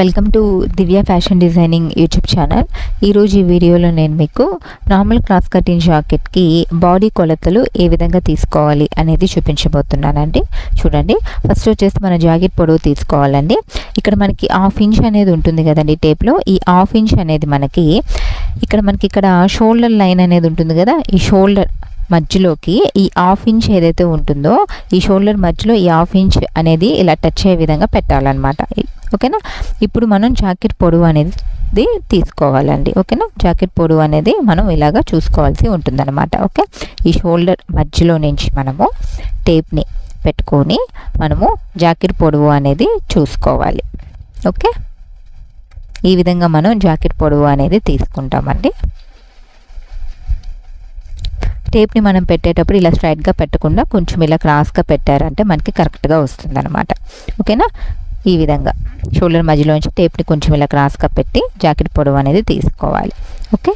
Welcome to Divya fashion designing YouTube channel. ఈరోజు ఈ వీడియోలో నేను మీకు నార్మల్ క్రాస్ కటింగ్ జాకెట్కి బాడీ కొలతలు ఏ విధంగా తీసుకోవాలి అనేది చూపించబోతున్నానండి. చూడండి ఫస్ట్ వచ్చేసి మన జాకెట్ పొడవు తీసుకోవాలండి. ఇక్కడ మనకి హాఫ్ ఇంచ్ అనేది ఉంటుంది కదండి టేప్లో. ఈ హాఫ్ ఇంచ్ అనేది మనకి ఇక్కడ మనకి ఇక్కడ షోల్డర్ లైన్ అనేది ఉంటుంది కదా ఈ షోల్డర్ మధ్యలోకి ఈ హాఫ్ ఇంచ్ ఏదైతే ఉంటుందో ఈ షోల్డర్ మధ్యలో ఈ హాఫ్ ఇంచ్ అనేది ఇలా టచ్ అయ్యే విధంగా పెట్టాలన్నమాట. ఓకేనా? ఇప్పుడు మనం జాకెట్ పొడవు అనేది తీసుకోవాలండి. ఓకేనా? జాకెట్ పొడవు అనేది మనం ఇలాగా చూసుకోవాల్సి ఉంటుందన్నమాట. ఓకే? ఈ షోల్డర్ మధ్యలో నుంచి మనము టేప్ని పెట్టుకొని మనము జాకెట్ పొడవు అనేది చూసుకోవాలి. ఓకే? ఈ విధంగా మనం జాకెట్ పొడవు అనేది తీసుకుంటామండి. టేప్ని మనం పెట్టేటప్పుడు ఇలా స్ట్రైట్గా పెట్టకుండా కొంచెం ఇలా క్రాస్గా పెట్టారంటే మనకి కరెక్ట్గా వస్తుంది అనమాట ఓకేనా? ఈ విధంగా. షోల్డర్ మధ్యలోంచి టేప్ని కొంచెం ఇలా క్రాస్గా పెట్టి జాకెట్ పొడవు అనేది తీసుకోవాలి. ఓకే?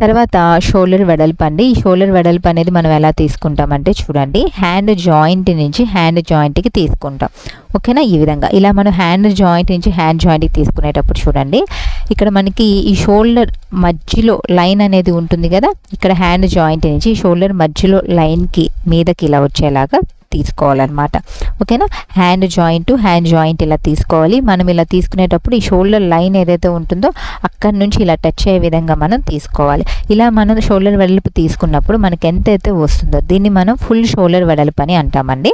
తర్వాత షోల్డర్ వెడల్పు అండి. ఈ షోల్డర్ వెడల్పు అనేది మనం ఎలా తీసుకుంటామంటే చూడండి. హ్యాండ్ జాయింట్ నుంచి హ్యాండ్ జాయింట్కి తీసుకుంటాం. ఓకేనా? ఈ విధంగా. ఇలా మనం హ్యాండ్ జాయింట్ నుంచి హ్యాండ్ జాయింట్కి తీసుకునేటప్పుడు చూడండి. ఇక్కడ మనకి ఈ షోల్డర్ మధ్యలో లైన్ అనేది ఉంటుంది కదా? ఇక్కడ హ్యాండ్ జాయింట్ నుంచి ఈ షోల్డర్ మధ్యలో లైన్కి మీదకి ఇలా వచ్చేలాగా తీసుకోవాలన్నమాట. ఓకేనా? హ్యాండ్ జాయింట్ హ్యాండ్ జాయింట్ ఇలా తీసుకోవాలి. మనం ఇలా తీసుకునేటప్పుడు ఈ షోల్డర్ లైన్ ఏదైతే ఉంటుందో అక్కడి నుంచి ఇలా టచ్ అయ్యే విధంగా మనం తీసుకోవాలి. ఇలా మనం షోల్డర్ వెడల్పు తీసుకున్నప్పుడు మనకి ఎంతైతే వస్తుందో దీన్ని మనం ఫుల్ షోల్డర్ వెడల్పు అని అంటామండి.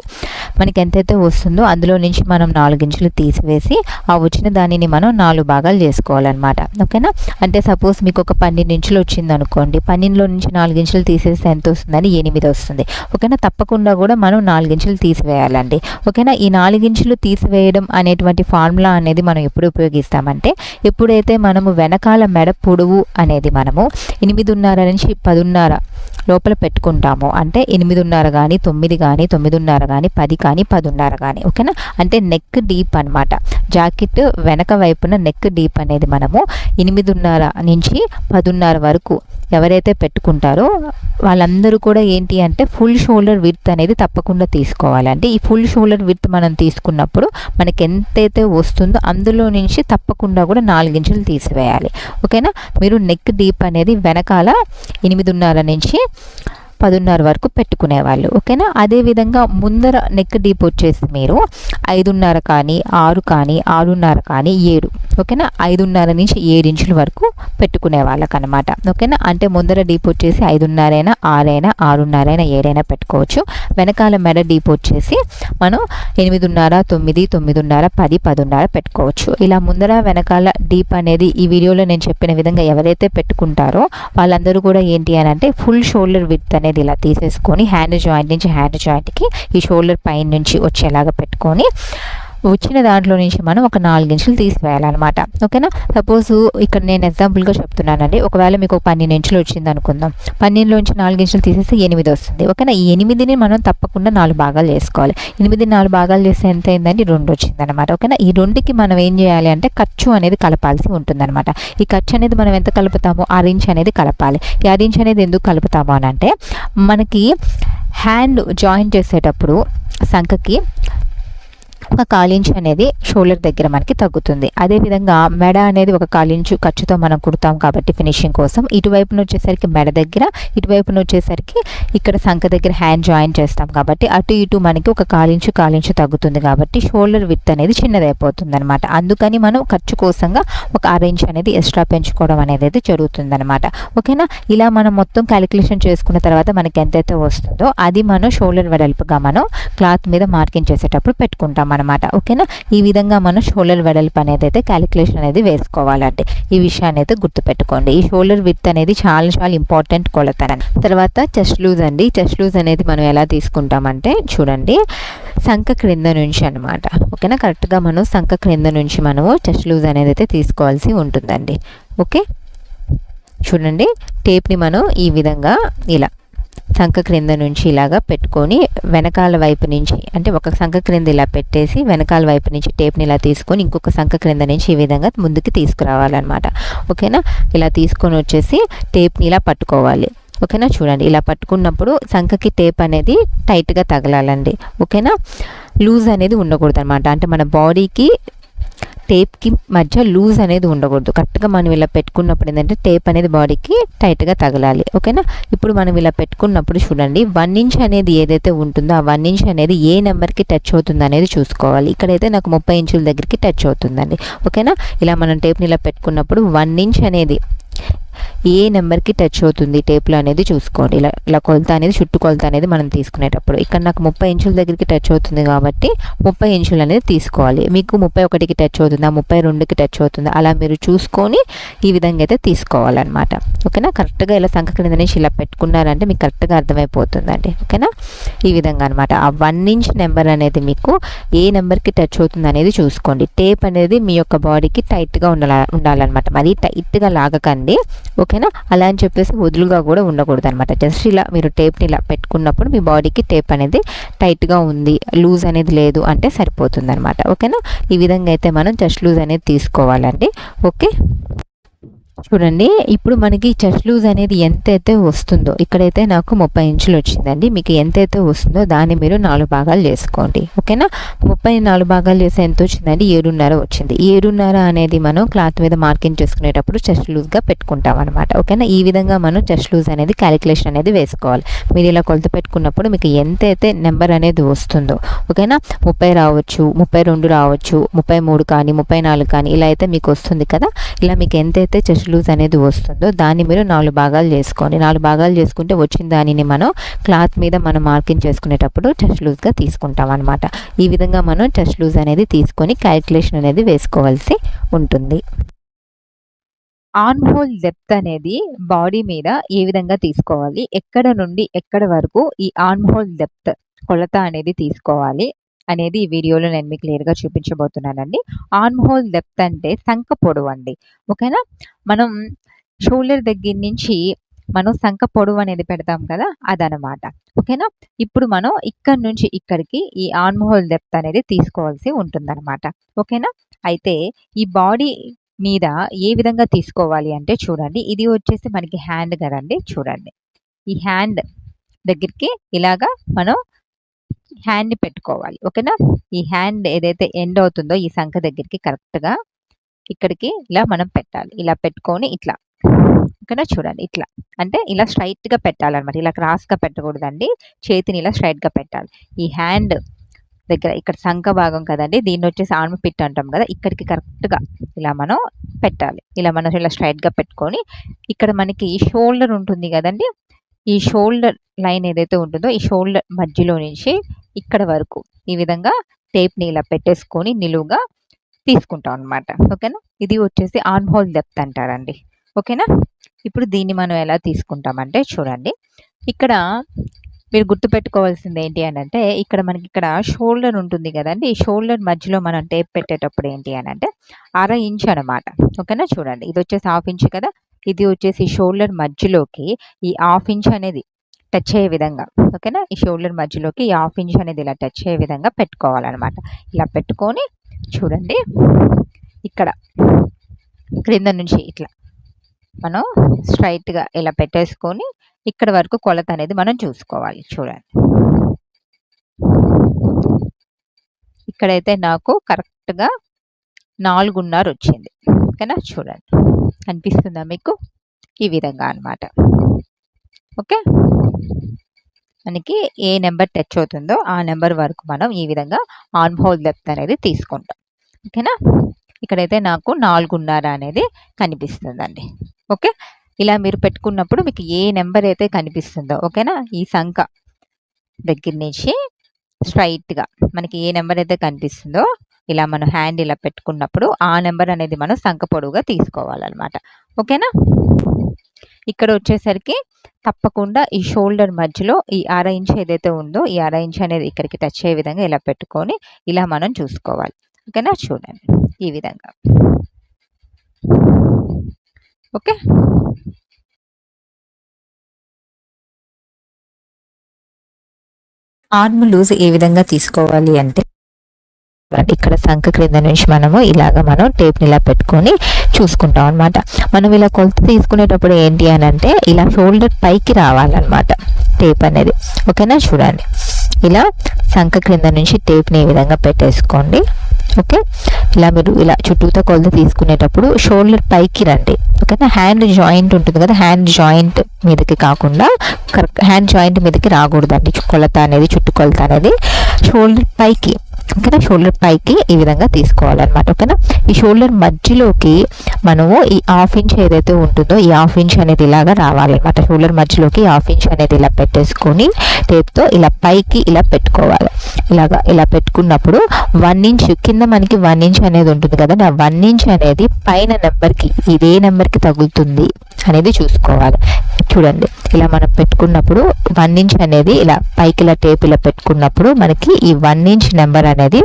మనకి ఎంతైతే వస్తుందో అందులో నుంచి మనం నాలుగించులు తీసివేసి ఆ వచ్చిన దానిని మనం నాలుగు భాగాలు చేసుకోవాలన్నమాట. ఓకేనా? అంటే సపోజ్ మీకు ఒక పన్నెండు ఇంచులు వచ్చింది అనుకోండి. పన్నెండులో నుంచి నాలుగించులు తీసేస్తే ఎంత వస్తుందని? ఎనిమిది వస్తుంది. ఓకేనా? తప్పకుండా కూడా మనం నాలుగు నాలుగించులు తీసివేయాలండి. ఓకేనా? ఈ నాలుగించులు తీసివేయడం అనేటువంటి ఫార్ములా అనేది మనం ఎప్పుడు ఉపయోగిస్తామంటే ఎప్పుడైతే మనము వెనకాల మెడ పొడవు అనేది మనము ఎనిమిదిన్నర నుంచి పదున్నర లోపల పెట్టుకుంటాము అంటే ఎనిమిదిన్నర కానీ తొమ్మిది కానీ తొమ్మిదిన్నర కానీ పది కానీ పదున్నర కానీ ఓకేనా? అంటే నెక్ డీప్ అనమాట జాకెట్ వెనక వైపున నెక్ డీప్ అనేది మనము ఎనిమిదిన్నర నుంచి పదున్నర వరకు ఎవరైతే పెట్టుకుంటారో వాళ్ళందరూ కూడా ఏంటి అంటే ఫుల్ షోల్డర్ విత్ అనేది తప్పకుండా తీసుకోవాలండి. ఈ ఫుల్ షోల్డర్ విత్ మనం తీసుకున్నప్పుడు మనకి ఎంతైతే వస్తుందో అందులో నుంచి తప్పకుండా కూడా నాలుగించులు తీసివేయాలి. ఓకేనా? మీరు నెక్ డీప్ అనేది వెనకాల ఎనిమిదిన్నర నుంచి పదున్నర వరకు పెట్టుకునేవాళ్ళు ఓకేనా? అదేవిధంగా ముందర నెక్ డీప్ వచ్చేసి మీరు ఐదున్నర కానీ ఆరు కానీ ఆరున్నర కానీ ఏడు ఓకేనా? ఐదున్నర నుంచి ఏడు ఇంచుల వరకు పెట్టుకునే వాళ్ళకనమాట ఓకేనా? అంటే ముందర డీప్ వచ్చేసి ఐదున్నరైనా ఆరైనా ఆరున్నరైనా ఏడైనా పెట్టుకోవచ్చు. వెనకాల మెడ డీప్ వచ్చేసి మనం ఎనిమిదిన్నర తొమ్మిది తొమ్మిదిన్నర పది పదున్నర పెట్టుకోవచ్చు. ఇలా ముందర వెనకాల డీప్ అనేది ఈ వీడియోలో నేను చెప్పిన విధంగా ఎవరైతే పెట్టుకుంటారో వాళ్ళందరూ కూడా ఏంటి అని అంటే ఫుల్ షోల్డర్ విత్ అనేది అనేది ఇలా తీసేసుకొని హ్యాండ్ జాయింట్ నుంచి హ్యాండ్ జాయింట్కి ఈ షోల్డర్ పైన నుంచి వచ్చేలాగా పెట్టుకొని వచ్చిన దాంట్లో నుంచి మనం ఒక నాలుగు ఇంచులు తీసివేయాలన్నమాట. ఓకేనా? సపోజ్ ఇక్కడ నేను ఎగ్జాంపుల్గా చెప్తున్నానండి. ఒకవేళ మీకు ఒక పన్నెండు ఇంచులు వచ్చింది అనుకుందాం. పన్నెండులోంచి నాలుగు ఇంచులు తీసేస్తే ఎనిమిది వస్తుంది. ఓకేనా? ఈ ఎనిమిదిని మనం తప్పకుండా నాలుగు భాగాలు చేసుకోవాలి. ఎనిమిది నాలుగు భాగాలు చేస్తే ఎంత అయిందండి? రెండు వచ్చింది అనమాట ఓకేనా? ఈ రెండుకి మనం ఏం చేయాలి అంటే ఖర్చు అనేది కలపాల్సి ఉంటుందన్నమాట. ఈ ఖర్చు అనేది మనం ఎంత కలుపుతామో? ఆ రించ్ అనేది కలపాలి. ఈ ఆరు అనేది ఎందుకు కలుపుతాము అని అంటే మనకి హ్యాండ్ జాయిన్ చేసేటప్పుడు సంఖకి ఒక కాలించు అనేది షోల్డర్ దగ్గర మనకి తగ్గుతుంది. అదేవిధంగా మెడ అనేది ఒక కాలించు ఖర్చుతో మనం కుడతాం కాబట్టి ఫినిషింగ్ కోసం. ఇటువైపున వచ్చేసరికి మెడ దగ్గర ఇటువైపున వచ్చేసరికి ఇక్కడ సంఖ దగ్గర హ్యాండ్ జాయిన్ చేస్తాం కాబట్టి అటు ఇటు మనకి ఒక కాలించు కాలించు తగ్గుతుంది కాబట్టి షోల్డర్ విత్ అనేది చిన్నదైపోతుంది అనమాట అందుకని మనం ఖర్చు కోసంగా ఒక అరేంజ్ అనేది ఎక్స్ట్రా పెంచుకోవడం అనేది అయితే జరుగుతుంది అనమాట ఓకేనా? ఇలా మనం మొత్తం క్యాలిక్యులేషన్ చేసుకున్న తర్వాత మనకి ఎంతైతే వస్తుందో అది మనం షోల్డర్ వెడల్పుగా మనం క్లాత్ మీద మార్కింగ్ చేసేటప్పుడు పెట్టుకుంటాం అనమాట ఓకేనా? ఈ విధంగా మనం షోల్డర్ వెడల్పు అనేది అయితే క్యాలిక్యులేషన్ అనేది వేసుకోవాలండి. ఈ విషయాన్ని అయితే గుర్తుపెట్టుకోండి. ఈ షోల్డర్ విత్ అనేది చాలా చాలా ఇంపార్టెంట్ కొలత తర్వాత చెస్ట్ లూజ్ అండి. చెస్ట్ లూజ్ అనేది మనం ఎలా తీసుకుంటామంటే చూడండి. సంఖ క్రింద నుంచి అనమాట ఓకేనా? కరెక్ట్గా మనం సంఖ క్రింద నుంచి మనము చెస్ట్ లూజ్ అనేది అయితే తీసుకోవాల్సి ఉంటుందండి. ఓకే? చూడండి. టేప్ని మనం ఈ విధంగా ఇలా సంఖ క్రింద నుంచి ఇలాగా పెట్టుకొని వెనకాల వైపు నుంచి అంటే ఒక సంఖ క్రింద ఇలా పెట్టేసి వెనకాల వైపు నుంచి టేప్ని ఇలా తీసుకొని ఇంకొక సంఖ క్రింద నుంచి ఈ విధంగా ముందుకు తీసుకురావాలన్నమాట. ఓకేనా? ఇలా తీసుకొని వచ్చేసి టేప్ని ఇలా పట్టుకోవాలి. ఓకేనా? చూడండి ఇలా పట్టుకున్నప్పుడు సంఖకి టేప్ అనేది టైట్గా తగలాలండి. ఓకేనా? లూజ్ అనేది ఉండకూడదు అనమాట అంటే మన బాడీకి టేప్కి మధ్య లూజ్ అనేది ఉండకూడదు. కరెక్ట్గా మనం ఇలా పెట్టుకున్నప్పుడు ఏంటంటే టేప్ అనేది బాడీకి టైట్గా తగలాలి. ఓకేనా? ఇప్పుడు మనం ఇలా పెట్టుకున్నప్పుడు చూడండి వన్ ఇంచ్ అనేది ఏదైతే ఉంటుందో ఆ వన్ ఇంచ్ అనేది ఏ నెంబర్కి టచ్ అవుతుంది అనేది చూసుకోవాలి. ఇక్కడైతే నాకు ముప్పై ఇంచుల దగ్గరికి టచ్ అవుతుందండి. ఓకేనా? ఇలా మనం టేప్ని ఇలా పెట్టుకున్నప్పుడు వన్ ఇంచ్ అనేది ఏ నెంబర్కి టచ్ అవుతుంది టేప్లో అనేది చూసుకోండి. ఇలా ఇలా కొలత అనేది చుట్టు కొలత అనేది మనం తీసుకునేటప్పుడు. ఇక్కడ నాకు ముప్పై ఇంచుల దగ్గరికి టచ్ అవుతుంది కాబట్టి ముప్పై ఇంచులు అనేది తీసుకోవాలి. మీకు ముప్పై ఒకటికి టచ్ అవుతుందా ముప్పై రెండుకి టచ్ అవుతుందా అలా మీరు చూసుకొని ఈ విధంగా అయితే తీసుకోవాలన్నమాట. ఓకేనా? కరెక్ట్గా ఇలా సంఖ క్రింద నుంచి ఇలా పెట్టుకున్నారంటే మీకు కరెక్ట్గా అర్థమైపోతుందండి. ఓకేనా? ఈ విధంగా అనమాట ఆ వన్ ఇంచ్ నెంబర్ అనేది మీకు ఏ నెంబర్కి టచ్ అవుతుంది అనేది చూసుకోండి. టేప్ అనేది మీ యొక్క బాడీకి టైట్గా ఉండాల ఉండాలన్నమాట. మరీ టైట్గా లాగకండి. ఓకేనా అలా అని చెప్పేసి వదులుగా కూడా ఉండకూడదు అనమాట జస్ట్ ఇలా మీరు టేప్ని ఇలా పెట్టుకున్నప్పుడు మీ బాడీకి టేప్ అనేది టైట్గా ఉంది లూజ్ అనేది లేదు అంటే సరిపోతుంది అనమాట ఓకేనా? ఈ విధంగా అయితే మనం జస్ట్ లూజ్ అనేది తీసుకోవాలండి. ఓకే? చూడండి ఇప్పుడు మనకి చెస్ట్ లూజ్ అనేది ఎంతైతే వస్తుందో ఇక్కడైతే నాకు ముప్పై ఇంచులు వచ్చిందండి. మీకు ఎంతైతే వస్తుందో దాన్ని మీరు నాలుగు భాగాలు చేసుకోండి. ఓకేనా? ముప్పై నాలుగు భాగాలు చేస్తే ఎంత వచ్చిందండి? ఏడున్నర వచ్చింది. ఏడున్నర అనేది మనం క్లాత్ మీద మార్కింగ్ చేసుకునేటప్పుడు చెస్ట్ లూజ్గా పెట్టుకుంటాం అనమాట ఓకేనా? ఈ విధంగా మనం చెస్ట్ లూజ్ అనేది క్యాలిక్యులేషన్ అనేది వేసుకోవాలి. మీరు ఇలా కొలత పెట్టుకున్నప్పుడు మీకు ఎంతైతే నెంబర్ అనేది వస్తుందో ఓకేనా? ముప్పై రావచ్చు ముప్పై రెండు రావచ్చు ముప్పై మూడు కానీ ముప్పై నాలుగు కానీ ఇలా అయితే మీకు వస్తుంది కదా? ఇలా మీకు ఎంతైతే చెస్ట్ లూజ్ అనేది వస్తుందో దాన్ని మీరు నాలుగు భాగాలు చేసుకోండి. నాలుగు భాగాలు చేసుకుంటే వచ్చిన దానిని మనం క్లాత్ మీద మనం మార్కింగ్ చేసుకునేటప్పుడు టచ్ లూజ్గా తీసుకుంటాం అనమాట ఈ విధంగా మనం టచ్ లూజ్ అనేది తీసుకొని క్యాలిక్యులేషన్ అనేది వేసుకోవాల్సి ఉంటుంది. ఆన్ హోల్ డెప్త్ అనేది బాడీ మీద ఏ విధంగా తీసుకోవాలి? ఎక్కడ నుండి ఎక్కడ వరకు ఈ ఆన్ హోల్ డెప్త్ కొలత అనేది తీసుకోవాలి? అనేది ఈ వీడియోలో నేను మీకు క్లియర్గా చూపించబోతున్నానండి. ఆర్మ్ హోల్ డెప్త్ అంటే సంఖ పొడవు అండి. ఓకేనా మనం షోల్డర్ దగ్గర నుంచి మనం సంఖ పొడవు అనేది పెడతాం కదా అదనమాట ఓకేనా ఇప్పుడు మనం ఇక్కడ నుంచి ఇక్కడికి ఈ ఆర్మ్ హోల్ డెప్త్ అనేది తీసుకోవాల్సి ఉంటుందన్నమాట. ఓకేనా అయితే ఈ బాడీ మీద ఏ విధంగా తీసుకోవాలి అంటే చూడండి. ఇది వచ్చేసి మనకి హ్యాండ్ కదండి చూడండి. ఈ హ్యాండ్ దగ్గరికి ఇలాగా మనం హ్యాండ్ని పెట్టుకోవాలి. ఓకేనా? ఈ హ్యాండ్ ఏదైతే ఎండ్ అవుతుందో ఈ సంఖ దగ్గరికి కరెక్ట్గా ఇక్కడికి ఇలా మనం పెట్టాలి. ఇలా పెట్టుకొని ఇట్లా. ఓకేనా? చూడండి ఇట్లా. అంటే ఇలా స్ట్రైట్గా పెట్టాలన్నమాట. ఇలా క్రాస్గా పెట్టకూడదండి. చేతిని ఇలా స్ట్రైట్గా పెట్టాలి. ఈ హ్యాండ్ దగ్గర ఇక్కడ సంఖ భాగం కదండి. దీన్ని వచ్చేసి ఆర్మ్ పిట్ అంటాం కదా. ఇక్కడికి కరెక్ట్గా ఇలా మనం పెట్టాలి. ఇలా మనం ఇలా స్ట్రైట్గా పెట్టుకొని ఇక్కడ మనకి షోల్డర్ ఉంటుంది కదండి. ఈ షోల్డర్ లైన్ ఏదైతే ఉంటుందో ఈ షోల్డర్ మధ్యలో నుంచి ఇక్కడ వరకు ఈ విధంగా టేప్ని ఇలా పెట్టేసుకొని నిలువుగా తీసుకుంటాం అనమాట ఓకేనా? ఇది వచ్చేసి ఆన్ హోల్ డెప్త్ అంటారండి. ఓకేనా? ఇప్పుడు దీన్ని మనం ఎలా తీసుకుంటామంటే చూడండి. ఇక్కడ మీరు గుర్తుపెట్టుకోవాల్సింది ఏంటి అని అంటే ఇక్కడ మనకి ఇక్కడ షోల్డర్ ఉంటుంది కదండి. ఈ షోల్డర్ మధ్యలో మనం టేప్ పెట్టేటప్పుడు ఏంటి అని అంటే అర ఇంచ్ అనమాట ఓకేనా? చూడండి. ఇది వచ్చేసి హాఫ్ ఇంచ్ కదా. ఇది వచ్చేసి షోల్డర్ మధ్యలోకి ఈ హాఫ్ ఇంచ్ అనేది టచ్ అయ్యే విధంగా ఓకేనా? ఈ షోల్డర్ మధ్యలోకి ఈ హాఫ్ ఇంచ్ అనేది ఇలా టచ్ అయ్యే విధంగా పెట్టుకోవాలన్నమాట. ఇలా పెట్టుకొని చూడండి. ఇక్కడ క్రింద నుంచి ఇట్లా మనం స్ట్రైట్గా ఇలా పెట్టేసుకొని ఇక్కడ వరకు కొలత అనేది మనం చూసుకోవాలి. చూడండి. ఇక్కడైతే నాకు కరెక్ట్గా నాలుగున్నర వచ్చింది. ఓకేనా? చూడండి. అనిపిస్తుందా మీకు? ఈ విధంగా అనమాట ఓకే? మనకి ఏ నెంబర్ టచ్ అవుతుందో ఆ నెంబర్ వరకు మనం ఈ విధంగా ఆర్మ్ హోల్ డెప్త్ అనేది తీసుకుంటాం. ఓకేనా? ఇక్కడైతే నాకు నాలుగున్నర అనేది కనిపిస్తుందండి. ఓకే? ఇలా మీరు పెట్టుకున్నప్పుడు మీకు ఏ నెంబర్ అయితే కనిపిస్తుందో ఓకేనా? ఈ సంఖ దగ్గర నుంచి స్ట్రైట్గా మనకి ఏ నెంబర్ అయితే కనిపిస్తుందో ఇలా మనం హ్యాండ్ ఇలా పెట్టుకున్నప్పుడు ఆ నెంబర్ అనేది మనం సంఖ పొడవుగా తీసుకోవాలన్నమాట. ఓకేనా? ఇక్కడ వచ్చేసరికి తప్పకుండా ఈ షోల్డర్ మధ్యలో ఈ అర ఇంచ్ ఏదైతే ఉందో ఈ అర ఇంచ్ అనేది ఇక్కడికి టచ్ అయ్యే విధంగా ఇలా పెట్టుకొని ఇలా మనం చూసుకోవాలి. ఓకేనా? చూడండి. ఈ విధంగా. ఓకే? ఆర్మ్ లూజ్ ఏ విధంగా తీసుకోవాలి అంటే ఇక్కడ సంఖ క్రింద నుంచి మనము ఇలాగ మనం టేప్ని ఇలా పెట్టుకొని చూసుకుంటాం అనమాట మనం ఇలా కొలత తీసుకునేటప్పుడు ఏంటి అని అంటే ఇలా షోల్డర్ పైకి రావాలన్నమాట టేప్ అనేది. ఓకేనా? చూడండి. ఇలా సంఖ క్రింద నుంచి టేప్ని ఈ విధంగా పెట్టేసుకోండి. ఓకే? ఇలా మీరు ఇలా చుట్టూతో కొలత తీసుకునేటప్పుడు షోల్డర్ పైకి రండి. ఓకేనా? హ్యాండ్ జాయింట్ ఉంటుంది కదా హ్యాండ్ జాయింట్ మీదకి కాకుండా కరెక్ట్ హ్యాండ్ జాయింట్ మీదకి రాకూడదండి. కొలత అనేది చుట్టు కొలత అనేది షోల్డర్ పైకి. ఓకేనా? షోల్డర్ పైకి ఈ విధంగా తీసుకోవాలన్నమాట ఓకేనా? ఈ షోల్డర్ మధ్యలోకి మనము ఈ హాఫ్ ఇంచ్ ఏదైతే ఉంటుందో ఈ హాఫ్ ఇంచ్ అనేది ఇలాగా రావాలన్నమాట. షోల్డర్ మధ్యలోకి హాఫ్ ఇంచ్ అనేది ఇలా పెట్టేసుకొని టేప్తో ఇలా పైకి ఇలా పెట్టుకోవాలి. ఇలాగా ఇలా పెట్టుకున్నప్పుడు వన్ ఇంచ్ కింద మనకి వన్ ఇంచ్ అనేది ఉంటుంది కదా ఆ వన్ ఇంచ్ అనేది పైన నెంబర్కి ఇదే నెంబర్కి తగులుతుంది. అనేది చూసుకోవాలి. చూడండి ఇలా మనం పెట్టుకున్నప్పుడు వన్ ఇంచ్ అనేది ఇలా పైకి ఇలా టేప్ ఇలా పెట్టుకున్నప్పుడు మనకి ఈ వన్ ఇంచ్ నెంబర్ అనేది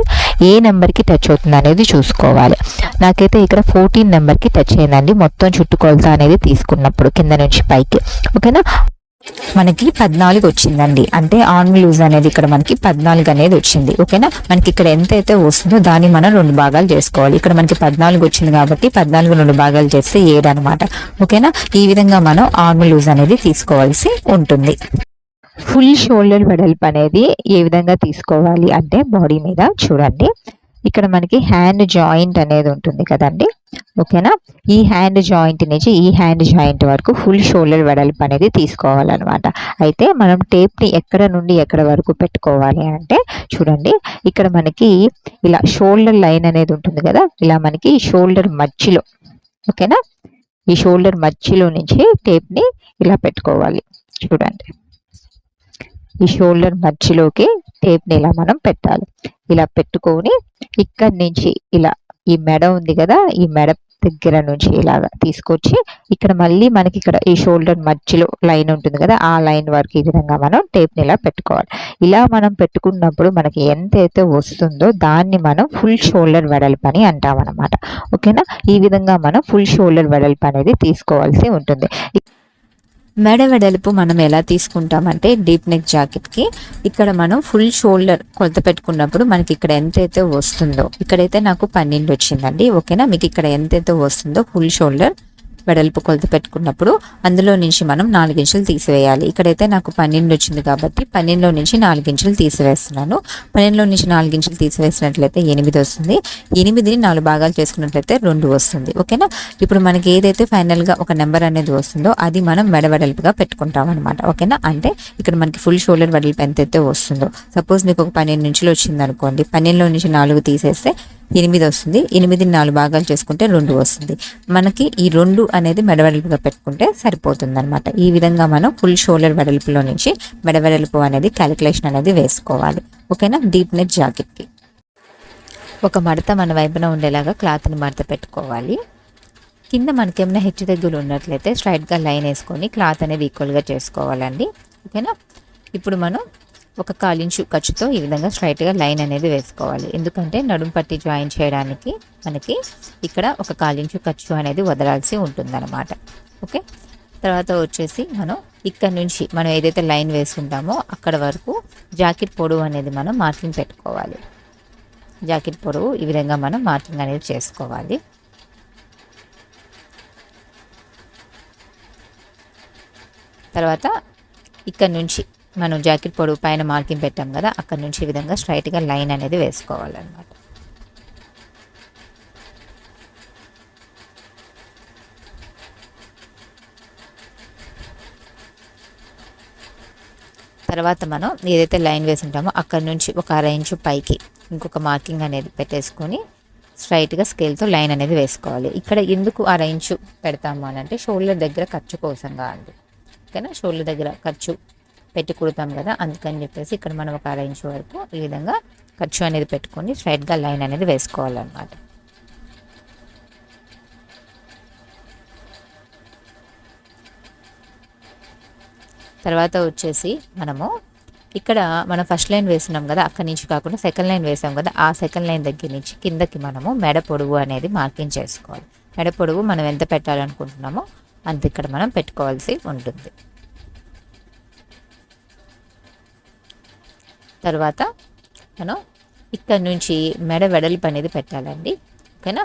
ఏ నెంబర్కి టచ్ అవుతుంది అనేది చూసుకోవాలి. నాకైతే ఇక్కడ ఫోర్టీన్ నెంబర్కి టచ్ అయిందండి. మొత్తం చుట్టుకొలత అనేది తీసుకున్నప్పుడు కింద నుంచి పైకి. ఓకేనా మనకి పద్నాలుగు వచ్చిందండి. అంటే ఆన్ లూజ్ అనేది ఇక్కడ మనకి పద్నాలుగు అనేది వచ్చింది. ఓకేనా? మనకి ఇక్కడ ఎంత అయితే వస్తుందో దాన్ని మనం రెండు భాగాలు చేసుకోవాలి. ఇక్కడ మనకి పద్నాలుగు వచ్చింది కాబట్టి పద్నాలుగు రెండు భాగాలు చేస్తే ఏడు అనమాట ఓకేనా? ఈ విధంగా మనం ఆర్మ్ లూజ్ అనేది తీసుకోవాల్సి ఉంటుంది. ఫుల్ షోల్డర్ వెడల్పు అనేది ఏ విధంగా తీసుకోవాలి అంటే బాడీ మీద చూడండి. ఇక్కడ మనకి హ్యాండ్ జాయింట్ అనేది ఉంటుంది కదండి. ఓకేనా? ఈ హ్యాండ్ జాయింట్ నుంచి ఈ హ్యాండ్ జాయింట్ వరకు ఫుల్ షోల్డర్ వెడల్పు అనేది తీసుకోవాలన్నమాట. అయితే మనం టేప్ని ఎక్కడ నుండి ఎక్కడ వరకు పెట్టుకోవాలి అంటే చూడండి ఇక్కడ మనకి ఇలా షోల్డర్ లైన్ అనేది ఉంటుంది కదా ఇలా మనకి షోల్డర్ మధ్యలో ఓకేనా? ఈ షోల్డర్ మధ్యలో నుంచి టేప్ని ఇలా పెట్టుకోవాలి. చూడండి. ఈ షోల్డర్ మధ్యలోకి టేప్ని ఇలా మనం పెట్టాలి. ఇలా పెట్టుకొని ఇక్కడి నుంచి ఇలా ఈ మెడ ఉంది కదా ఈ మెడ దగ్గర నుంచి ఇలాగా తీసుకొచ్చి ఇక్కడ మళ్ళీ మనకి ఇక్కడ ఈ షోల్డర్ మధ్యలో లైన్ ఉంటుంది కదా ఆ లైన్ వరకు ఈ విధంగా మనం టేప్ని ఇలా పెట్టుకోవాలి. ఇలా మనం పెట్టుకున్నప్పుడు మనకి ఎంతైతే వస్తుందో దాన్ని మనం ఫుల్ షోల్డర్ వెడల్పు అని అంటాం ఓకేనా? ఈ విధంగా మనం ఫుల్ షోల్డర్ వెడల్పు అనేది తీసుకోవాల్సి ఉంటుంది. మెడ వెడల్పు మనం ఎలా తీసుకుంటామంటే డీప్ నెక్ జాకెట్కి. ఇక్కడ మనం ఫుల్ షోల్డర్ కొలత పెట్టుకున్నప్పుడు మనకి ఇక్కడ ఎంతైతే వస్తుందో ఇక్కడైతే నాకు పన్నెండు వచ్చిందండి ఓకేనా? మీకు ఇక్కడ ఎంతైతే వస్తుందో ఫుల్ షోల్డర్ వెడల్పు కొలత పెట్టుకున్నప్పుడు అందులో నుంచి మనం నాలుగించులు తీసివేయాలి. ఇక్కడైతే నాకు పన్నెండు వచ్చింది కాబట్టి పన్నెండులో నుంచి నాలుగించులు తీసివేస్తున్నాను. పన్నెండులో నుంచి నాలుగించులు తీసివేసినట్లయితే ఎనిమిది వస్తుంది. ఎనిమిదిని నాలుగు భాగాలు చేసుకున్నట్లయితే రెండు వస్తుంది. ఓకేనా? ఇప్పుడు మనకి ఏదైతే ఫైనల్గా ఒక నెంబర్ అనేది వస్తుందో అది మనం మెడ వెడల్పుగా పెట్టుకుంటాం అనమాట ఓకేనా? అంటే ఇక్కడ మనకి ఫుల్ షోల్డర్ వెడల్పు ఎంతైతే వస్తుందో. సపోజ్ మీకు ఒక పన్నెండు నుంచులు వచ్చింది అనుకోండి పన్నెండులో నుంచి నాలుగు తీసేస్తే ఎనిమిది వస్తుంది. ఎనిమిది నాలుగు భాగాలు చేసుకుంటే రెండు వస్తుంది. మనకి ఈ రెండు అనేది మెడవెడల్పుగా పెట్టుకుంటే సరిపోతుంది అనమాట ఈ విధంగా మనం ఫుల్ షోల్డర్ వెడల్పులో నుంచి మెడవెడల్పు అనేది క్యాలిక్యులేషన్ అనేది వేసుకోవాలి. ఓకేనా? డీప్ నెట్ జాకెట్కి. ఒక మడత మన వైపున ఉండేలాగా క్లాత్ని మడత పెట్టుకోవాలి. కింద మనకేమైనా హెచ్చు దగ్గర ఉన్నట్లయితే స్ట్రైట్గా లైన్ వేసుకొని క్లాత్ అనేది ఈక్వల్గా చేసుకోవాలండి. ఓకేనా? ఇప్పుడు మనం ఒక కాలించు ఖర్చుతో ఈ విధంగా స్ట్రైట్గా లైన్ అనేది వేసుకోవాలి. ఎందుకంటే నడుము పట్టి జాయిన్ చేయడానికి మనకి ఇక్కడ ఒక కాలించు ఖర్చు అనేది వదలాల్సి ఉంటుందన్నమాట. ఓకే? తర్వాత వచ్చేసి మనం ఇక్కడ నుంచి మనం ఏదైతే లైన్ వేసుకుంటామో అక్కడ వరకు జాకెట్ పొడవు అనేది మనం మార్కింగ్ పెట్టుకోవాలి. జాకెట్ పొడవు ఈ విధంగా మనం మార్కింగ్ అనేది చేసుకోవాలి. తర్వాత ఇక్కడ నుంచి మనం జాకెట్ పొడవు పైన మార్కింగ్ పెట్టాం కదా అక్కడ నుంచి ఈ విధంగా స్ట్రైట్గా లైన్ అనేది వేసుకోవాలన్నమాట. తర్వాత మనం ఏదైతే లైన్ వేసి ఉంటామో అక్కడ నుంచి ఒక అర ఇంచు పైకి ఇంకొక మార్కింగ్ అనేది పెట్టేసుకొని స్ట్రైట్గా స్కేల్తో లైన్ అనేది వేసుకోవాలి. ఇక్కడ ఎందుకు అర ఇంచు పెడతాము అని అంటే షోల్డర్ దగ్గర ఖర్చు కోసంగా అండి ఓకేనా? షోల్డర్ దగ్గర ఖర్చు పెట్టి కుడతాం కదా అందుకని చెప్పేసి ఇక్కడ మనం ఒక అర ఇంచు వరకు ఈ విధంగా ఖర్చు అనేది పెట్టుకొని స్ట్రైట్గా లైన్ అనేది వేసుకోవాలన్నమాట. తర్వాత వచ్చేసి మనము ఇక్కడ మనం ఫస్ట్ లైన్ వేసినాం కదా అక్కడి నుంచి కాకుండా సెకండ్ లైన్ వేసాం కదా ఆ సెకండ్ లైన్ దగ్గర నుంచి కిందకి మనము మెడ పొడవు అనేది మార్కింగ్ చేసుకోవాలి. మెడ పొడవు మనం ఎంత పెట్టాలనుకుంటున్నామో అంత ఇక్కడ మనం పెట్టుకోవాల్సి ఉంటుంది. తర్వాత మనం ఇక్కడ నుంచి మెడ వెడల్పు అనేది పెట్టాలండి. ఓకేనా?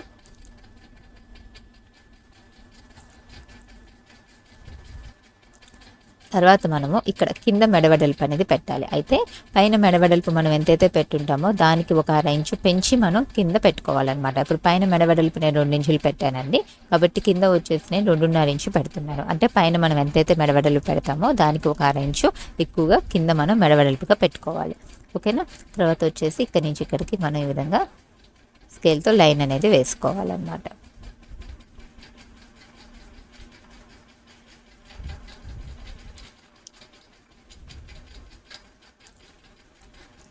తర్వాత మనము ఇక్కడ కింద మెడవడల్పు అనేది పెట్టాలి. అయితే పైన మెడవడల్పు మనం ఎంతైతే పెట్టుంటామో దానికి ఒక అర ఇంచు పెంచి మనం కింద పెట్టుకోవాలన్నమాట. ఇప్పుడు పైన మెడవడల్పు నేను రెండు ఇంచులు పెట్టానండి. కాబట్టి కింద వచ్చేసి నేను రెండున్నర ఇంచు పెడుతున్నాను అంటే పైన మనం ఎంతైతే మెడవడలు పెడతామో దానికి ఒక అర ఇంచు ఎక్కువగా కింద మనం మెడవడల్పుగా పెట్టుకోవాలి. ఓకేనా? తర్వాత వచ్చేసి ఇక్కడి నుంచి ఇక్కడికి మనం ఈ విధంగా స్కేల్తో లైన్ అనేది వేసుకోవాలన్నమాట.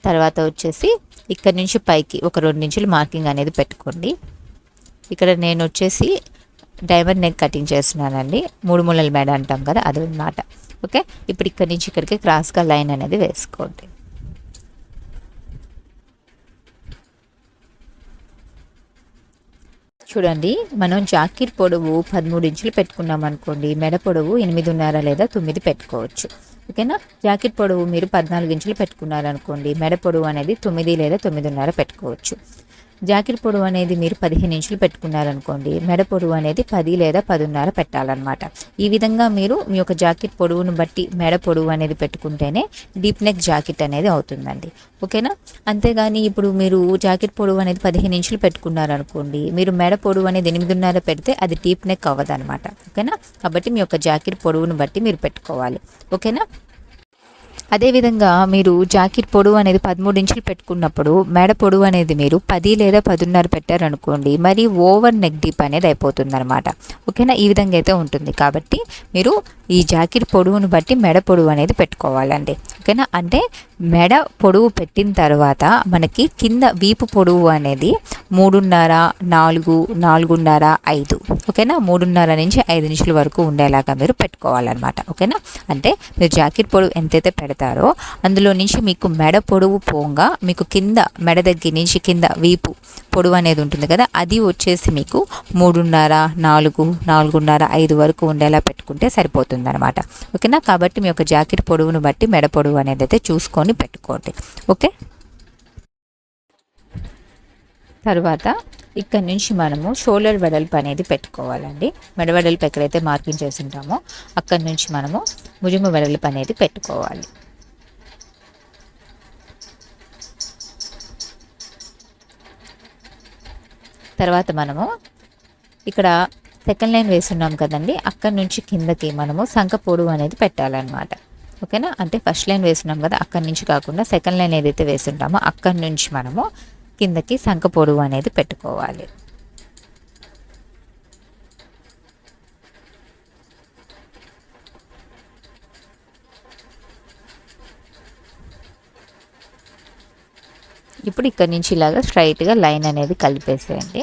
తర్వాత వచ్చేసి ఇక్కడ నుంచి పైకి ఒక రెండు ఇంచులు మార్కింగ్ అనేది పెట్టుకోండి. ఇక్కడ నేను వచ్చేసి డైమండ్ నెక్ కటింగ్ చేస్తున్నానండి. మూడు మూలల మేడ అంటాం కదా అది అన్నమాట ఓకే ఇప్పుడు ఇక్కడ నుంచి ఇక్కడికి క్రాస్గా లైన్ అనేది వేసుకోండి. చూడండి మనం జాకెట్ పొడవు పదమూడు ఇంచులు పెట్టుకున్నాం అనుకోండి మెడ పొడవు ఎనిమిదిన్నర లేదా తొమ్మిది పెట్టుకోవచ్చు. ఓకేనా? జాకెట్ పొడవు మీరు పద్నాలుగు ఇంచులు పెట్టుకున్నారనుకోండి మెడ పొడవు అనేది తొమ్మిది లేదా తొమ్మిదిన్నర పెట్టుకోవచ్చు. జాకెట్ పొడవు అనేది మీరు పదిహేను ఇంచులు పెట్టుకున్నారనుకోండి మెడ పొడవు అనేది పది లేదా పదిన్నర పెట్టాలన్నమాట. ఈ విధంగా మీరు మీ యొక్క జాకెట్ పొడవును బట్టి మెడ పొడవు అనేది పెట్టుకుంటేనే డీప్ నెక్ జాకెట్ అనేది అవుతుందండి. ఓకేనా? అంతేగాని ఇప్పుడు మీరు జాకెట్ పొడవు అనేది పదిహేను ఇంచులు పెట్టుకున్నారనుకోండి మీరు మెడ పొడవు అనేది ఎనిమిదిన్నర పెడితే అది డీప్ నెక్ అవ్వదు అనమాట ఓకేనా? కాబట్టి మీ యొక్క జాకెట్ పొడవును బట్టి మీరు పెట్టుకోవాలి. ఓకేనా? అదేవిధంగా మీరు జాకెట్ పొడవు అనేది పదమూడు ఇంచులు పెట్టుకున్నప్పుడు మెడ పొడవు అనేది మీరు పది లేదా పదిన్నర పెట్టారనుకోండి మరి ఓవర్ నెక్ డీప్ అనేది అయిపోతుంది అనమాట ఓకేనా? ఈ విధంగా అయితే ఉంటుంది. కాబట్టి మీరు ఈ జాకెట్ పొడవును బట్టి మెడ పొడవు అనేది పెట్టుకోవాలండి. ఓకేనా? అంటే మెడ పొడవు పెట్టిన తర్వాత మనకి కింద వీపు పొడవు అనేది మూడున్నర నాలుగు నాలుగున్నర ఐదు. ఓకేనా? మూడున్నర నుంచి ఐదు నిమిషాల వరకు ఉండేలాగా మీరు పెట్టుకోవాలన్నమాట. ఓకేనా? అంటే మీరు జాకెట్ పొడవు ఎంతైతే పెడతారో అందులో నుంచి మీకు మెడ పొడవు పోగా మీకు కింద మెడ దగ్గర నుంచి కింద వీపు పొడవు అనేది ఉంటుంది కదా? అది వచ్చేసి మీకు మూడున్నర నాలుగు నాలుగున్నర ఐదు వరకు ఉండేలా పెట్టుకుంటే సరిపోతుంది అనమాట ఓకేనా? కాబట్టి మీ యొక్క జాకెట్ పొడవును బట్టి మెడ పొడవు అనేది అయితే చూసుకొని పెట్టుకోండి. ఓకే? తర్వాత ఇక్కడ నుంచి మనము షోల్డర్ వెడల్పు అనేది పెట్టుకోవాలండి. మెడ వెడల్పు ఎక్కడైతే మార్కింగ్ చేసి ఉంటామో అక్కడి నుంచి మనము భుజము వెడల్పు అనేది పెట్టుకోవాలి. తర్వాత మనము ఇక్కడ సెకండ్ లైన్ వేస్తున్నాం కదండి. అక్కడి నుంచి కిందకి మనము సంఖ పొడవు అనేది పెట్టాలన్నమాట. ఓకేనా? అంటే ఫస్ట్ లైన్ వేస్తున్నాం కదా అక్కడి నుంచి కాకుండా సెకండ్ లైన్ ఏదైతే వేస్తుంటామో అక్కడి నుంచి మనము కిందకి శంఖ పొడవు అనేది పెట్టుకోవాలి. ఇప్పుడు ఇక్కడ నుంచి ఇలాగా స్ట్రైట్గా లైన్ అనేది కలిపేసేయండి.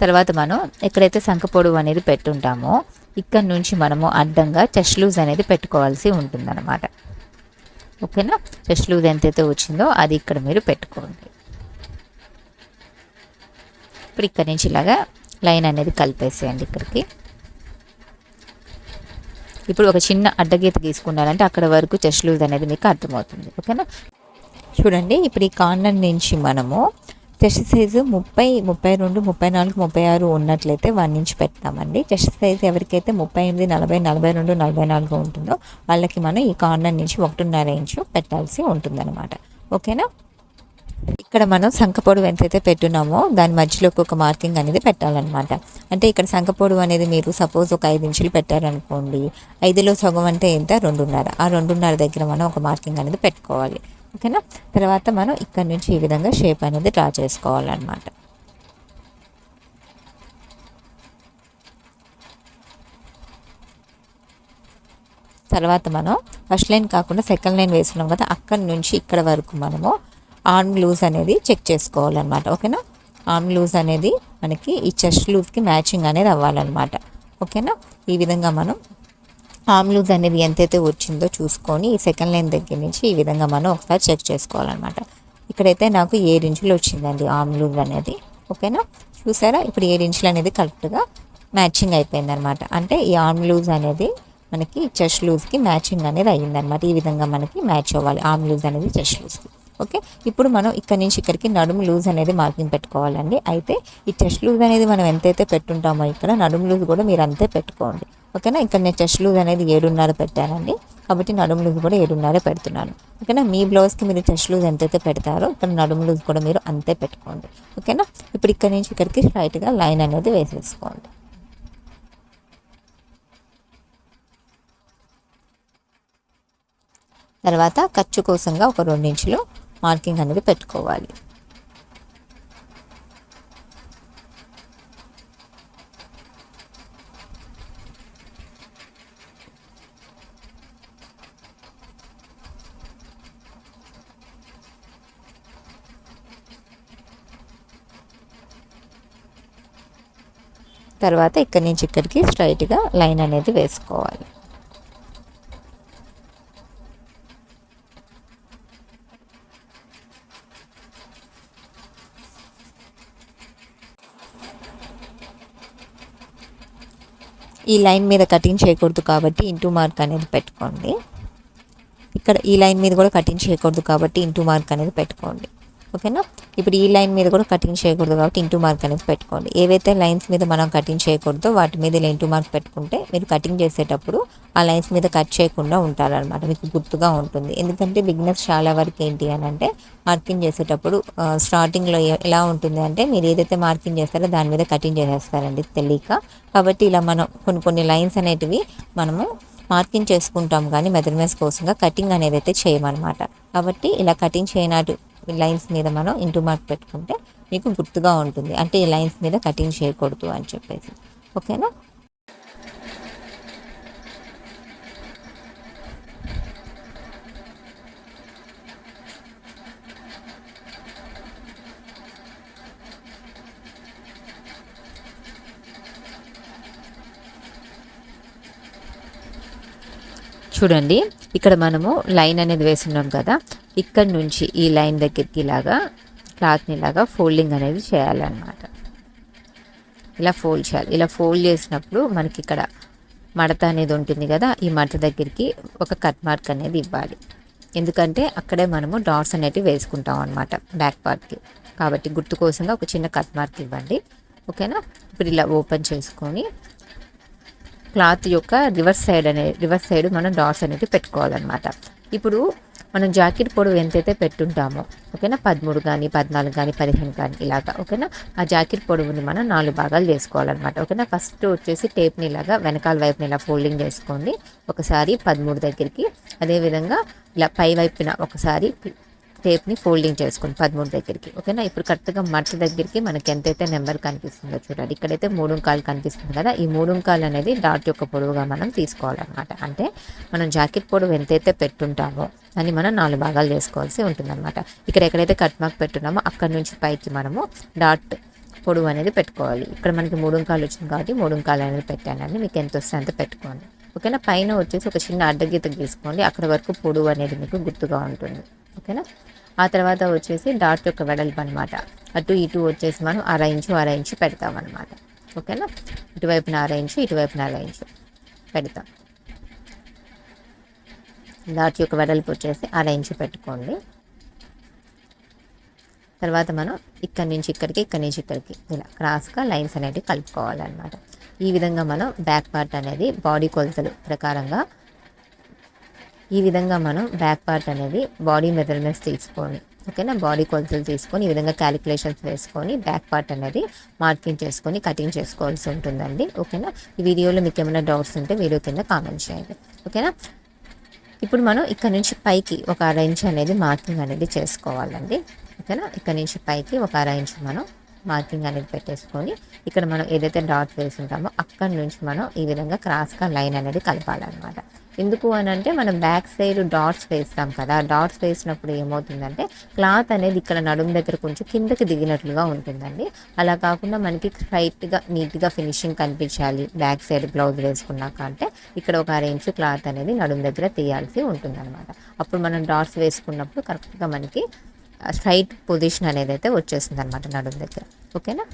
తర్వాత మనం ఎక్కడైతే శంఖ పొడవు అనేది పెట్టుంటామో ఇక్కడ నుంచి మనము అడ్డంగా చెస్ట్ లూజ్ అనేది పెట్టుకోవాల్సి ఉంటుందన్నమాట. ఓకేనా? చెస్ట్ లూజ్ ఎంతైతే వచ్చిందో అది ఇక్కడ మీరు పెట్టుకోండి. ఇప్పుడు ఇక్కడ నుంచి ఇలాగా లైన్ అనేది కలిపేసేయండి ఇక్కడికి. ఇప్పుడు ఒక చిన్న అడ్డగీత గీసుకున్నారంటే అక్కడ వరకు చెస్ట్ లూజ్ అనేది మీకు అర్థమవుతుంది. ఓకేనా? చూడండి ఇప్పుడు ఈ కార్నర్ నుంచి మనము చెస్ట్ సైజు ముప్పై ముప్పై రెండు ముప్పై నాలుగు ముప్పై ఆరు ఉన్నట్లయితే వన్ ఇంచ్ పెడతామండి. చెస్ట్ సైజు ఎవరికైతే ముప్పై ఎనిమిది నలభై నలభై రెండు నలభై నాలుగు ఉంటుందో వాళ్ళకి మనం ఈ కార్నర్ నుంచి ఒకటిన్నర ఇంచు పెట్టాల్సి ఉంటుందన్నమాట. ఓకేనా? ఇక్కడ మనం సంఖపొడవు ఎంతైతే పెట్టున్నామో దాని మధ్యలోకి ఒక మార్కింగ్ అనేది పెట్టాలన్నమాట. అంటే ఇక్కడ సంఖపొడవు అనేది మీరు సపోజ్ ఒక ఐదు ఇంచులు పెట్టారనుకోండి ఐదులో సగం అంటే ఎంత? రెండున్నర. ఆ రెండున్నర దగ్గర మనం ఒక మార్కింగ్ అనేది పెట్టుకోవాలి. ఓకేనా? తర్వాత మనం ఇక్కడ నుంచి ఈ విధంగా షేప్ అనేది డ్రా చేసుకోవాలన్నమాట. తర్వాత మనం ఫస్ట్ లైన్ కాకుండా సెకండ్ లైన్ వేసుకున్నాం కదా అక్కడి నుంచి ఇక్కడ వరకు మనము ఆర్మ్ లూజ్ అనేది చెక్ చేసుకోవాలన్నమాట ఓకేనా? ఆర్మ్ లూజ్ అనేది మనకి ఈ చెస్ట్ లూజ్కి మ్యాచింగ్ అనేది అవ్వాలన్నమాట ఓకేనా? ఈ విధంగా మనం ఆర్మ్ లూజ్ అనేది ఎంతైతే వచ్చిందో చూసుకొని ఈ సెకండ్ లైన్ దగ్గర నుంచి ఈ విధంగా మనం ఒకసారి చెక్ చేసుకోవాలన్నమాట. ఇక్కడైతే నాకు ఏడు ఇంచులు వచ్చిందండి ఆమ్ లూజ్ అనేది. ఓకేనా? చూసారా? ఇప్పుడు ఏడు ఇంచులు అనేది కరెక్ట్గా మ్యాచింగ్ అయిపోయింది అనమాట అంటే ఈ ఆర్మ్ లూజ్ అనేది మనకి చెస్ట్ లూజ్కి మ్యాచింగ్ అనేది అయ్యిందనమాట ఈ విధంగా మనకి మ్యాచ్ అవ్వాలి. ఆమ్ లూజ్ అనేది చెస్ట్ లూజ్కి ఓకే? ఇప్పుడు మనం ఇక్కడ నుంచి ఇక్కడికి నడుము లూజ్ అనేది మార్కింగ్ పెట్టుకోవాలండి. అయితే ఈ చెస్ట్ లూజ్ అనేది మనం ఎంతైతే పెట్టుంటామో ఇక్కడ నడుము లూజ్ కూడా మీరు అంతే పెట్టుకోండి. ఓకేనా? ఇక్కడ నేను చెస్ట్ లూజ్ అనేది ఏడున్నర పెట్టానండి. కాబట్టి నడుము లూజ్ కూడా ఏడున్నర పెడుతున్నాను. ఓకేనా? మీ బ్లౌజ్కి మీరు చెస్ట్ లూజ్ ఎంతైతే పెడతారో ఇక్కడ నడుము లూజ్ కూడా మీరు అంతే పెట్టుకోండి. ఓకేనా? ఇప్పుడు ఇక్కడ నుంచి ఇక్కడికి స్ట్రైట్గా లైన్ అనేది వేసేసుకోండి. తర్వాత ఖర్చు కోసంగా ఒక రెండించులు మార్కింగ్ అనేది పెట్టుకోవాలి. తర్వాత ఇక్కడి నుంచి ఇక్కడికి స్ట్రైట్గా లైన్ అనేది వేసుకోవాలి. ఈ లైన్ మీద కటింగ్ చేయకూడదు కాబట్టి ఇంటూ మార్క్ అనేది పెట్టుకోండి. ఇక్కడ ఈ లైన్ మీద కూడా కటింగ్ చేయకూడదు కాబట్టి ఇంటూ మార్క్ అనేది పెట్టుకోండి. ఓకేనా? ఇప్పుడు ఈ లైన్ మీద కూడా కటింగ్ చేయకూడదు కాబట్టి ఇంటూ మార్క్ అనేది పెట్టుకోండి. ఏవైతే లైన్స్ మీద మనం కటింగ్ చేయకూడదో వాటి మీద ఇలా ఇంటూ మార్క్ పెట్టుకుంటే మీరు కటింగ్ చేసేటప్పుడు ఆ లైన్స్ మీద కట్ చేయకుండా ఉంటారనమాట మీకు గుర్తుగా ఉంటుంది. ఎందుకంటే బిగినర్స్ చాలా వరకు ఏంటి అని అంటే మార్కింగ్ చేసేటప్పుడు స్టార్టింగ్లో ఎలా ఉంటుంది అంటే మీరు ఏదైతే మార్కింగ్ చేస్తారో దాని మీద కటింగ్ చేసేస్తారండి తెలియక. కాబట్టి ఇలా మనం కొన్ని కొన్ని లైన్స్ అనేటివి మనము మార్కింగ్ చేసుకుంటాం కానీ మెజర్మెంట్స్ కోసంగా కటింగ్ అనేది అయితే చేయమన్నమాట. కాబట్టి ఇలా కటింగ్ చేయనట్టు లైన్స్ మీద మనం ఇంటూ మార్క్ పెట్టుకుంటే మీకు గుర్తుగా ఉంటుంది. అంటే ఈ లైన్స్ మీద కటింగ్ చేయకూడదు అని చెప్పేసి. ఓకేనా చూడండి ఇక్కడ మనము లైన్ అనేది వేస్తున్నాం కదా ఇక్కడ నుంచి ఈ లైన్ దగ్గరికి ఇలాగా క్లాత్ని ఇలాగా ఫోల్డింగ్ అనేది చేయాలన్నమాట. ఇలా ఫోల్డ్ చేయాలి. ఇలా ఫోల్డ్ చేసినప్పుడు మనకి ఇక్కడ మడత అనేది ఉంటుంది కదా ఈ మడత దగ్గరికి ఒక కట్ మార్క్ అనేది ఇవ్వాలి. ఎందుకంటే అక్కడే మనము డాట్స్ అనేవి వేసుకుంటాం అనమాట బ్యాక్ పార్ట్కి. కాబట్టి గుర్తు కోసంగా ఒక చిన్న కట్ మార్క్ ఇవ్వండి. ఓకేనా? ఇప్పుడు ఇలా ఓపెన్ చేసుకొని క్లాత్ యొక్క రివర్స్ సైడ్ అనే రివర్స్ సైడ్ మనం డాట్స్ అనేది పెట్టుకోవాలన్నమాట. ఇప్పుడు మనం జాకెట్ పొడవు ఎంతైతే పెట్టుంటామో ఓకేనా? పదమూడు కానీ పద్నాలుగు కానీ పదిహేను కానీ ఇలాగా ఓకేనా? ఆ జాకెట్ పొడవుని మనం నాలుగు భాగాలు చేసుకోవాలన్నమాట ఓకేనా? ఫస్ట్ వచ్చేసి టేప్ని ఇలాగా వెనకాల వైపుని ఇలా ఫోల్డింగ్ చేసుకోండి. ఒకసారి పదమూడు దగ్గరికి అదేవిధంగా ఇలా పై వైపున ఒకసారి టేప్ని ఫోల్డింగ్ చేసుకుని పదమూడు దగ్గరికి. ఓకేనా ఇప్పుడు కరెక్ట్గా మడత దగ్గరికి మనకి ఎంతైతే నెంబర్ కనిపిస్తుందో చూడండి. ఇక్కడైతే మూడు కాలు కనిపిస్తుంది కదా? ఈ మూడు కాలు అనేది డాట్ యొక్క పొడవుగా మనం తీసుకోవాలన్నమాట. అంటే మనం జాకెట్ పొడవు ఎంతైతే పెట్టుంటామో అని మనం నాలుగు భాగాలు చేసుకోవాల్సి ఉంటుందన్నమాట. ఇక్కడ ఎక్కడైతే కట్ మార్క్ పెట్టున్నామో అక్కడ నుంచి పైకి మనము డాట్ పొడవు అనేది పెట్టుకోవాలి. ఇక్కడ మనకి మూడు కాలు వచ్చింది కాబట్టి మూడు కాలు అనేది పెట్టానని మీకు ఎంత వస్తే అంత పెట్టుకోండి. ఓకేనా పైన వచ్చేసి ఒక చిన్న అడ్డగీత గీసుకోండి. అక్కడ వరకు పొడవు అనేది మీకు గుర్తుగా ఉంటుంది. ఓకేనా ఆ తర్వాత వచ్చేసి డాట్ యొక్క వెడల్పు అనమాట అటు ఇటు వచ్చేసి మనం అర ఇంచు పెడతాం అనమాట ఓకేనా? ఇటువైపున అర ఇటువైపున అర పెడతాం. డాట్ యొక్క వెడల్పు వచ్చేసి అర పెట్టుకోండి. తర్వాత మనం ఇక్కడి నుంచి ఇక్కడికి ఇక్కడి నుంచి ఇక్కడికి ఇలా క్రాస్గా లైన్స్ అనేవి కలుపుకోవాలన్నమాట. ఈ విధంగా మనం బ్యాక్ పార్ట్ అనేది బాడీ కొలతలు ప్రకారంగా ఈ విధంగా మనం బ్యాక్ పార్ట్ అనేది బాడీ మెజర్మెంట్స్ తీసుకొని ఓకేనా? బాడీ కొలతలు తీసుకొని ఈ విధంగా క్యాలిక్యులేషన్స్ వేసుకొని బ్యాక్ పార్ట్ అనేది మార్కింగ్ చేసుకొని కటింగ్ చేసుకోవాల్సి ఉంటుందండి ఓకేనా? ఈ వీడియోలో మీకు ఏమైనా డౌట్స్ ఉంటే వీడియో కింద కామెంట్ చేయండి ఓకేనా? ఇప్పుడు మనం ఇక్కడ నుంచి పైకి ఒక అర ఇంచ్ అనేది మార్కింగ్ అనేది చేసుకోవాలండి ఓకేనా? ఇక్కడ నుంచి పైకి ఒక అర ఇంచ్ మనం మార్కింగ్ అనేది పెట్టేసుకొని ఇక్కడ మనం ఏదైతే డాట్ వేసి ఉంటామో నుంచి మనం ఈ విధంగా క్రాస్గా లైన్ అనేది కలపాలన్నమాట. ఎందుకు అని అంటే మనం బ్యాక్ సైడ్ డాట్స్ వేస్తాం కదా డాట్స్ వేసినప్పుడు ఏమవుతుందంటే క్లాత్ అనేది ఇక్కడ నడుము దగ్గర కొంచెం కిందకి దిగినట్లుగా ఉంటుందండి. అలా కాకుండా మనకి స్ట్రైట్గా నీట్గా ఫినిషింగ్ కనిపించాలి బ్యాక్ సైడ్ బ్లౌజ్ వేసుకున్నాక అంటే ఇక్కడ ఒక అరేంజ్ క్లాత్ అనేది నడుము దగ్గర తీయాల్సి ఉంటుందన్నమాట. అప్పుడు మనం డాట్స్ వేసుకున్నప్పుడు కరెక్ట్గా మనకి స్ట్రైట్ పొజిషన్ అనేది అయితే వచ్చేస్తుంది అనమాట నడుము దగ్గర. ఓకేనా?